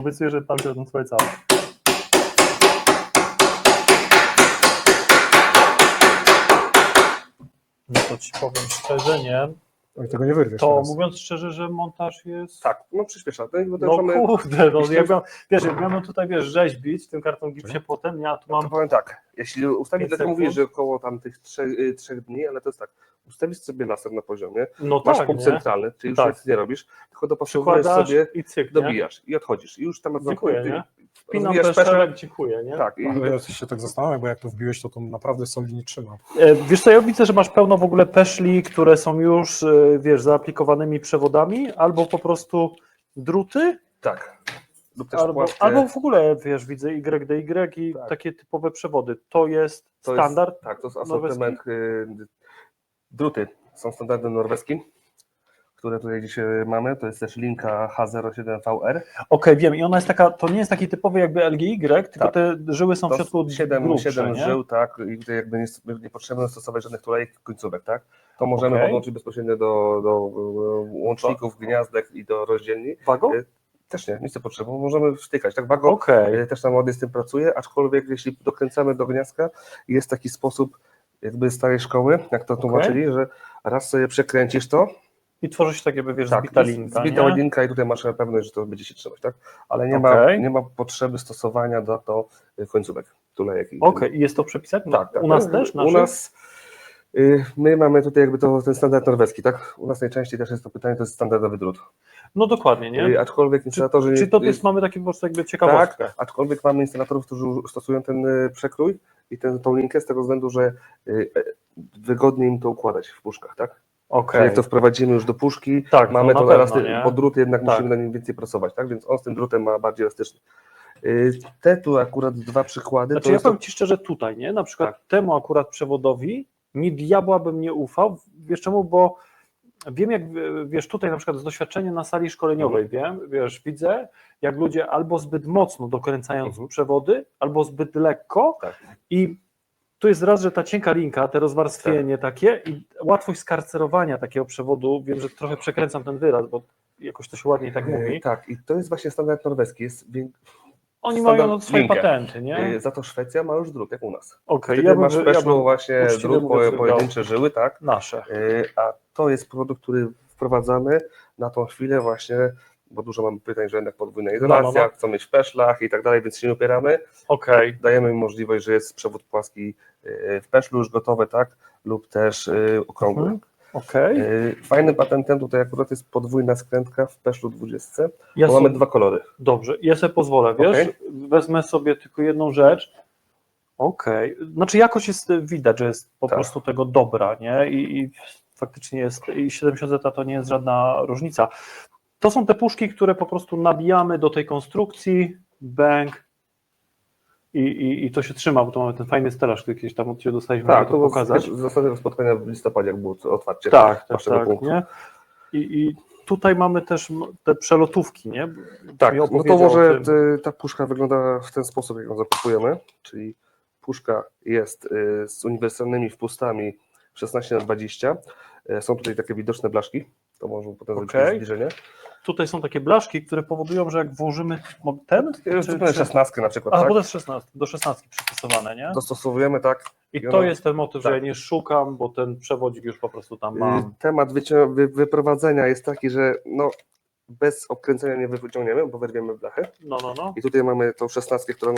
Obiecuję, że tam ten twoje całe. No to ci powiem szczerze, nie? Oj, tego nie wyrwiesz To teraz. mówiąc szczerze, że montaż jest... Tak, no przyspiesza. No, potem No mamy, kurde, no jak miałem, wiesz, jak miałem tutaj, wiesz, rzeźbić w tym karton gipsie potem, ja tu no to mam... powiem tak, jeśli ustawić, Pięć dlatego sekund. mówisz, że około tam tych trzech, y, trzech dni, ale to jest tak, ustawisz sobie laser na poziomie, No masz tak, punkt nie? centralny, czyli już Tak. nic nie robisz, tylko dopasowujesz sobie, i cyk, nie? dobijasz i odchodzisz. I już tam Dziękuję, nie? Wpinam peszel, szereg, dziękuję, nie? tak, i Ale ja się tak zastanawiam, bo jak to wbiłeś, to to naprawdę solidnie trzyma. E, Wiesz co, ja widzę, że masz pełno w ogóle peszli, które są już, e, wiesz, zaaplikowanymi przewodami, albo po prostu druty, tak. Lub też albo, albo w ogóle, wiesz, widzę YDY i Tak. takie typowe przewody. To jest to jest- standard? tak, to jest norweski? asortyment, y, druty są standardem norweskim, które tutaj dzisiaj mamy, to jest też linka H07VR, Okej, wiem. I ona jest taka, to nie jest taki typowy jakby LGY, tylko Tak. te żyły są w To środku 7, grubsze, 7 nie? żył, tak, i tutaj jakby nie, nie potrzebujemy stosować żadnych tulejek końcówek, tak? To możemy Okej. podłączyć bezpośrednio do, do e, łączników, gniazdek i do rozdzielni. Wago? Y, Też nie, nic nie potrzeba, możemy wtykać, tak? Wago e, też na mody z tym pracuje, aczkolwiek jeśli dokręcamy do gniazdka, jest taki sposób jakby starej szkoły, jak to tłumaczyli, że raz sobie przekręcisz to, I tworzy się tak jakby, wiesz, tak, zbita linka, zbita nie? linka i tutaj masz pewność, że to będzie się trzymać, tak? Ale nie, ma, Okej. nie ma potrzeby stosowania do, do końcówek tulejek. i- Okej, i jest to przepisane? No, tak, tak. U nas Y, też? U nas y, my mamy tutaj jakby to, ten standard norweski, tak? U nas najczęściej też jest to pytanie, to jest standardowy drut. No dokładnie, nie? Y, Aczkolwiek instalatorzy... Czy to y, jest, mamy takie po prostu jakby ciekawostkę? tak, aczkolwiek mamy instalatorów, którzy stosują ten y, przekrój i ten, tą linkę z tego względu, że y, e, wygodniej im to układać w puszkach, tak? Czyli jak to wprowadzimy już do puszki, Tak, mamy no to na pewno, elasty, nie? bo drut jednak Tak. musimy na nim więcej pracować, tak? Więc on z tym drutem ma bardziej elastyczny. Y, Te tu akurat dwa przykłady. Znaczy to ja jest to- powiem Ci szczerze tutaj, nie? Na przykład Tak. temu akurat przewodowi ni diabła bym nie ufał. Wiesz czemu? Bo wiem jak, wiesz, tutaj na przykład z doświadczenia na sali szkoleniowej wiem, wiesz, widzę jak ludzie albo zbyt mocno dokręcają Mhm. przewody, albo zbyt lekko Tak. i tu jest raz, że ta cienka linka, te rozwarstwienie Tak. takie i łatwość skarcerowania takiego przewodu, wiem, że trochę przekręcam ten wyraz, bo jakoś to się ładniej tak Y, mówi. Tak, i to jest właśnie standard norweski. Jest Oni mają no, swoje linkę. patenty, nie? y, Za to Szwecja ma już drut, jak u nas. Okej, Wtedy ja bym, masz ja weszło bym właśnie mówiąc po, pojedyncze żyły, tak? nasze. Y, A to jest produkt, który wprowadzamy na tą chwilę właśnie, bo dużo mamy pytań, że jednak podwójna izolacja, no, no. chcą mieć w peszlach i tak dalej, więc się nie upieramy. Okej. Dajemy im możliwość, że jest przewód płaski y, w peszlu już gotowy, tak? Lub też y, okrągły. Mhm. Okej. Y, Fajnym patentem tutaj akurat jest podwójna skrętka w peszlu 20, Ja bo sobie, mamy dwa kolory. Dobrze, ja sobie pozwolę, wiesz, Okej. wezmę sobie tylko jedną rzecz. Okej, znaczy jakoś jest widać, że jest po Tak. prostu tego dobra, nie? I, I faktycznie jest, i 70 zeta to nie jest żadna różnica. To są te puszki, które po prostu nabijamy do tej konstrukcji, bang i, i, i to się trzyma, bo to mamy ten fajny stelaż, który kiedyś tam od Ciebie dostaliśmy, Tak, to to pokazać. z zasadnego spotkania w listopadzie, jak było otwarcie Tak, tak, tak, punktu. nie? I, I tutaj mamy też te przelotówki, nie? Tak, no to może ta puszka wygląda w ten sposób, jak ją zakupujemy, czyli puszka jest y, z uniwersalnymi wpustami 16 na 20 Y, Są tutaj takie widoczne blaszki, to możemy potem zrobić Okej. zbliżenie. Tutaj są takie blaszki, które powodują, że jak włożymy ten, Czy, 16 na przykład, a, tak? bo to jest 16, do 16 przystosowane, nie? Dostosowujemy tak. I to jest ten motyw, że tak. ja nie szukam, bo ten przewodzik już po prostu tam Y, mam. Temat wycią- wy, wyprowadzenia jest taki, że no, bez obkręcenia nie wyciągniemy, bo wyrwiemy blachę. No, no, no. I tutaj mamy tą 16, którą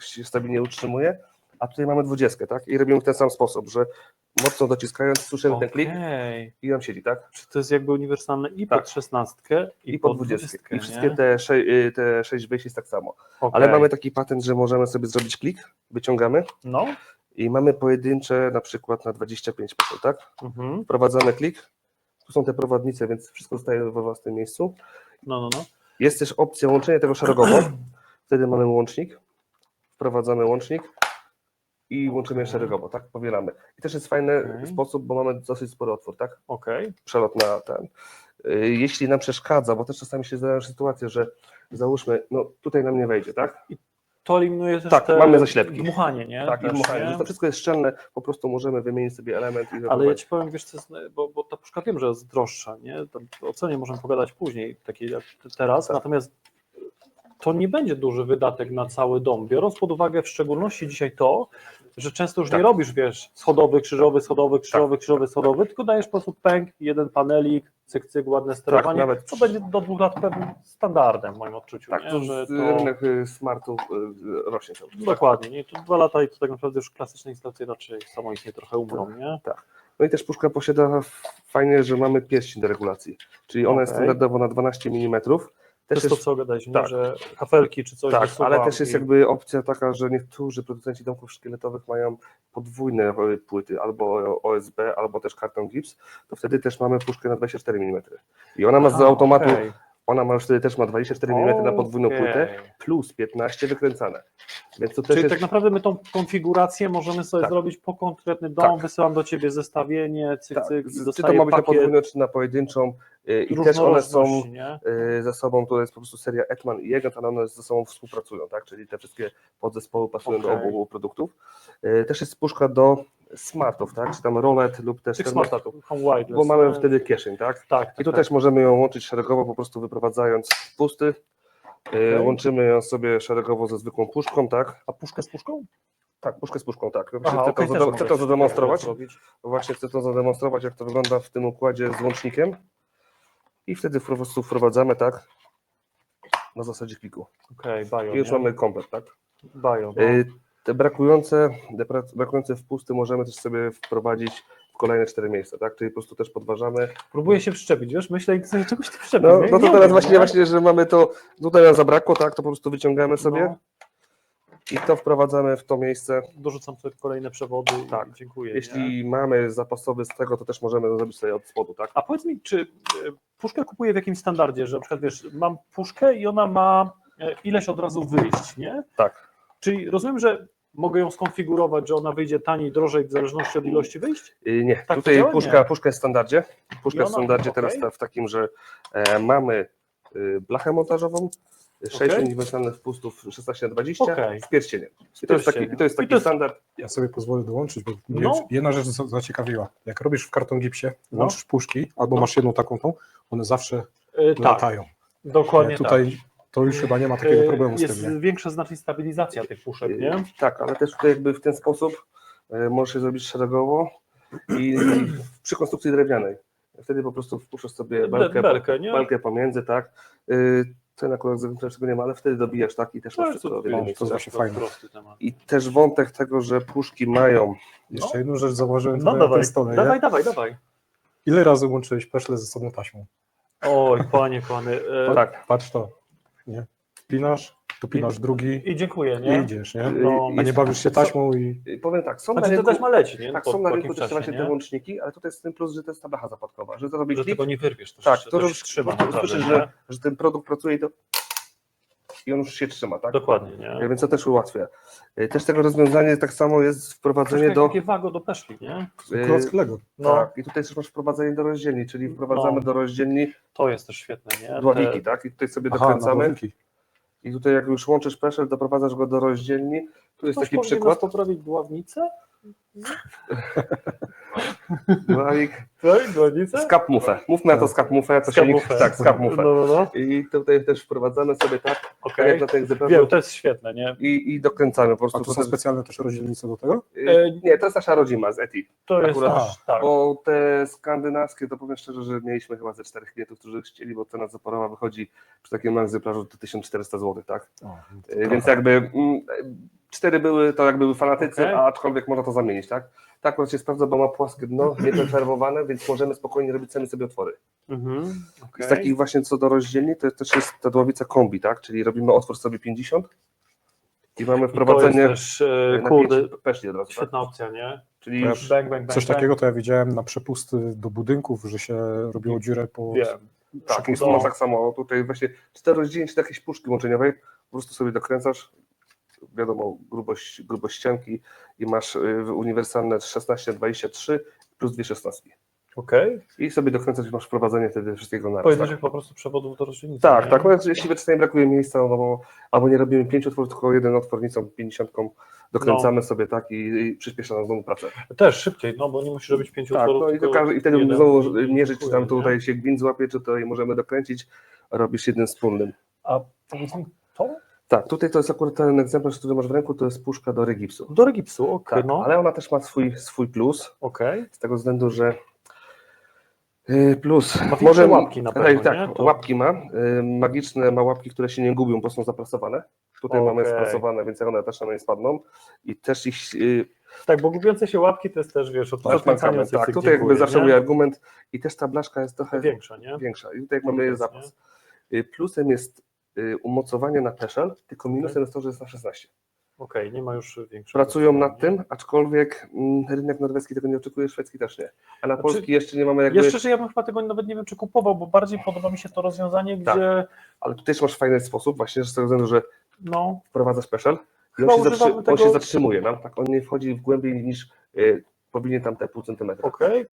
się stabilnie utrzymuje, a tutaj mamy 20, tak? I robimy w ten sam sposób, że mocno dociskając, słyszymy ten klik Okej. i nam siedzi, tak? Czy to jest jakby uniwersalne i Tak. pod 16 i, po 20. I nie? wszystkie te, sze, y, te 6 wejść jest tak samo. Okej. Ale mamy taki patent, że możemy sobie zrobić klik, wyciągamy No. i mamy pojedyncze na przykład na 25 pasów, tak? Mhm. Wprowadzamy klik, tu są te prowadnice, więc wszystko zostaje we własnym miejscu. No, no, no. Jest też opcja łączenia tego szeregowo. Wtedy mamy łącznik, wprowadzamy łącznik i łączymy szeregowo, tak? Powielamy. I też jest fajny Okej. sposób, bo mamy dosyć spory otwór, tak? Okej. Przelot na ten. Y, Jeśli nam przeszkadza, bo też czasami się zdarzają sytuacje, że załóżmy, no tutaj nam nie wejdzie, tak? To eliminuje też Tak, te mamy zaślepki. dmuchanie, nie? Tak, i Też, dmuchanie. nie? To wszystko jest szczelne, po prostu możemy wymienić sobie element i Ale ja ci powiem, wiesz, co jest, bo, bo ta puszka wiem, że jest droższa, nie? O cenie możemy pogadać później, takiej jak teraz, Tak. natomiast to nie będzie duży wydatek na cały dom, biorąc pod uwagę w szczególności dzisiaj to, że często już Tak. nie robisz, wiesz, schodowy, krzyżowy, schodowy, krzyżowy, krzyżowy, schodowy, tylko dajesz po prostu pęk, jeden panelik, cyk, cyk, ładne sterowanie, nawet- co będzie do dwóch lat pewnym standardem w moim odczuciu, Tak, nie? to, że to... rynek y, smartów y, rośnie cały czas. tak? Dokładnie, nie? To dwa lata i to tak naprawdę już klasyczne instalacje raczej samoistnie trochę umrą, nie? No i też puszka posiada fajnie, że mamy pierścień do regulacji, czyli ona jest Okej. standardowo na 12 mm. To Też jest to, jest, co gadaliśmy, tak. że kafelki czy coś tak, ale też jest i- jakby opcja taka, że niektórzy producenci domków szkieletowych mają podwójne płyty, albo OSB, albo też karton gips, to wtedy też mamy puszkę na 24 mm. I ona ma z automatu, okej. Ona ma już wtedy też ma 24 mm na podwójną płytę, plus 15 wykręcane. Więc to też Czyli jest, tak naprawdę my tą konfigurację możemy sobie Tak. zrobić po konkretny dom, Tak. wysyłam do ciebie zestawienie, cyk, tak, cyk, czy to ma być na podwójną, czy na pojedynczą y, i też one są nie? y, ze sobą, to jest po prostu seria Etman i Egant, ale one ze sobą współpracują, tak? czyli te wszystkie podzespoły pasują do Okej. obu produktów. Y, Też jest puszka do smartów, tak? czy tam rolet lub też Tych smartów, bo mamy nie? wtedy kieszeń, tak? Tak, tak, I tu tak. też możemy ją łączyć szeregowo, po prostu wyprowadzając pusty. Y, Okej. Łączymy ją sobie szeregowo ze zwykłą puszką, tak? A puszkę z puszką? Tak, puszkę z puszką, tak. Aha, chcę, okej, to, mogę chcę to zademonstrować. zrobić. Właśnie chcę to zademonstrować, jak to wygląda w tym układzie z łącznikiem. I wtedy po prostu wprowadzamy, tak, na zasadzie kliku. Okej, bio, I już nie? mamy komplet, tak. bio, no. Y, Te brakujące, brakujące wpusty możemy też sobie wprowadzić w kolejne cztery miejsca, tak? Czyli po prostu też podważamy. Próbuję się przyczepić, wiesz, myślę, i chcę czegoś ty przyczepić. No, nie? no to Nie teraz właśnie, nie? właśnie, że mamy to, tutaj nam zabrakło, tak? To po prostu wyciągamy sobie No, i to wprowadzamy w to miejsce. dorzucam sobie kolejne przewody Tak. dziękuję. nie? Jeśli mamy zapasowy z tego, to też możemy zrobić sobie od spodu, tak? A powiedz mi, czy e, puszkę kupuję w jakimś standardzie, że na przykład wiesz, mam puszkę i ona ma e, ileś od razu wyjść, nie? Tak. Czyli rozumiem, że mogę ją skonfigurować, że ona wyjdzie taniej, drożej w zależności od ilości wyjść? Y, Nie, Tak tutaj puszka, Nie. puszka jest w standardzie. Puszka w standardzie teraz okej. ta- w takim, że e, mamy y, blachę montażową, 6 Okej. uniwersalnych wpustów 16 na 20 Okej. z pierścieniem. I to jest taki, to jest taki to jest- standard. Ja sobie pozwolę dołączyć, bo No. jedna rzecz za- zaciekawiła. Jak robisz w karton gipsie, No. łączysz puszki, albo No. masz jedną taką tą, one zawsze tak, latają. dokładnie Tutaj tak. To już chyba nie ma takiego E, problemu z Jest tym. Nie? większa znacznie stabilizacja tych puszek, nie? Tak, ale też tutaj jakby w ten sposób e, możesz je zrobić szeregowo i przy konstrukcji drewnianej. Wtedy po prostu wpuszczasz sobie belkę, Belkę, nie? belkę pomiędzy, tak. Ten akurat zewnętrzny tego nie ma, ale wtedy dobijasz tak i też masz wszystko to- w jednym to miejscu. jest fajne. prosty temat. I też wątek tego, że puszki mają Jeszcze jedną rzecz zauważyłem No na dawaj, tej stole. dawaj, nie? dawaj, dawaj. Ile razy łączyłeś peszle ze sobą taśmą? Oj, panie kochany. E, Tak. Patrz to. Nie? Pinasz, tu pinasz drugi I dziękuję, i nie? idziesz, nie? No, A nie bawisz się taśmą i Powiem tak, są Znaczy, na to rynku, też ma leci, nie? tak, Po- są na rynku jakimś też czasie, właśnie nie? te łączniki, ale tutaj jest ten plus, że to jest ta blacha zapadkowa, że to robi Że tego nie wyrwiesz. To tak, się, to to już się trzyma. trzyma, naprawdę, słyszysz, nie? że, że ten produkt pracuje i to i on już się trzyma, tak? Dokładnie, nie? Y, Więc to też ułatwia. Y, Też tego rozwiązanie tak samo jest wprowadzenie do... takie wago do peszli, nie? y, klocki Lego. No, Tak, i tutaj też masz wprowadzenie do rozdzielni, czyli wprowadzamy No. do rozdzielni to jest też świetne, nie? dławiki, Te- tak? I tutaj sobie Aha, dokręcamy. I tutaj jak już łączysz peszel, doprowadzasz go do rozdzielni. Tu jest Ktoś taki przykład. poprawić dławnicę? Dławik. Tak, dławnicę? Skap-mufę. Mówmy na to skap-mufę, to się nikt... Tak, skap-mufę. No, no, no. I tutaj też wprowadzamy sobie tak, tak Okej. jak na tych Wiem, to jest świetne, nie? i, i dokręcamy po A prostu. to są specjalne też rozdzielnice do tego? Y, Nie, to jest nasza rodzima z ETI. To jest Akurat- aż, tak. Bo te skandynawskie, to powiem szczerze, że mieliśmy chyba ze czterech klientów, którzy chcieli, bo cena zaporowa wychodzi przy takim egzemplarzu do 1400 zł, tak? O, Y, Więc jakby mm, cztery były to jak były fanatycy, Okej. a aczkolwiek można to zamienić, tak? Tak akurat się sprawdza, bo ma płaskie dno, niepreferwowane, więc możemy spokojnie robić sami sobie otwory. Mhm. Z takich właśnie co do rozdzielni, to też jest ta dławica kombi, tak? Czyli robimy otwór sobie 50 i mamy I to wprowadzenie jest też, e, na kurde, peszli od razu, tak? świetna opcja, nie? Czyli Ja- już Bang, bang, bang, Coś bang. takiego to ja widziałem na przepusty do budynków, że się robiło dziurę po... Wiem. tak, no. masz tak samo, tutaj właśnie cztery rozdzielnie do jakiejś puszki łączeniowej, po prostu sobie dokręcasz, wiadomo, grubość, grubość ścianki i masz y, uniwersalne 16 na 23 plus dwie szesnastki. Okej. I sobie dokręcasz i masz wprowadzenie wtedy wszystkiego na raz. Tak, po prostu przewodów do rozdzielnicy. tak, nie? tak. No, jeśli czasami brakuje miejsca, no, bo, albo nie robimy pięciu otworów, tylko jeden otwornicą 50 dokręcamy No. sobie tak i, i przyspiesza nam znowu pracę. Też szybciej, no bo nie musisz robić pięciu Tak, utworów, no i, tylko każdy, i wtedy jeden znowu mierzyć, czy tam tutaj nie? się gwint złapie, czy to możemy dokręcić, robisz jednym wspólnym. A powiedz mi, to Tak, tutaj to jest akurat ten egzemplarz, który masz w ręku, to jest puszka do regipsu. Do regipsu, okej, Tak, no, ale ona też ma swój, swój plus, okej. z tego względu, że yy, plus. Ma większe łapki na pewno, tak, nie? To- łapki ma. yy, Magiczne ma łapki, które się nie gubią, bo są zaprasowane. Tutaj mamy sprasowane, więc one też one nie spadną. I też ich yy, Tak, bo gubiące się łapki to jest też, wiesz, od odkręcania mankament. Tak, cyk, tutaj jakby zawsze mój argument i też ta blaszka jest trochę Większa, nie? większa. I tutaj jak mamy Widać, zapas. Y, Plusem jest y, umocowanie na peszel, tylko minusem jest to, że jest na 16. Okej, nie ma już większego. Pracują nad tym, aczkolwiek mm, rynek norweski tego nie oczekuje, szwedzki też nie. A na Znaczy, polski jeszcze nie mamy jakby... Ja szczerze, ja bym chyba tego nawet nie wiem, czy kupował, bo bardziej podoba mi się to rozwiązanie, Tak. gdzie Ale tutaj też masz fajny sposób, właśnie z tego względu, że no, wprowadzasz peszel i on się, zatrzy... tego- on się zatrzymuje nam, tak? On nie wchodzi w głębiej niż y, powinien tam te pół centymetra. okej,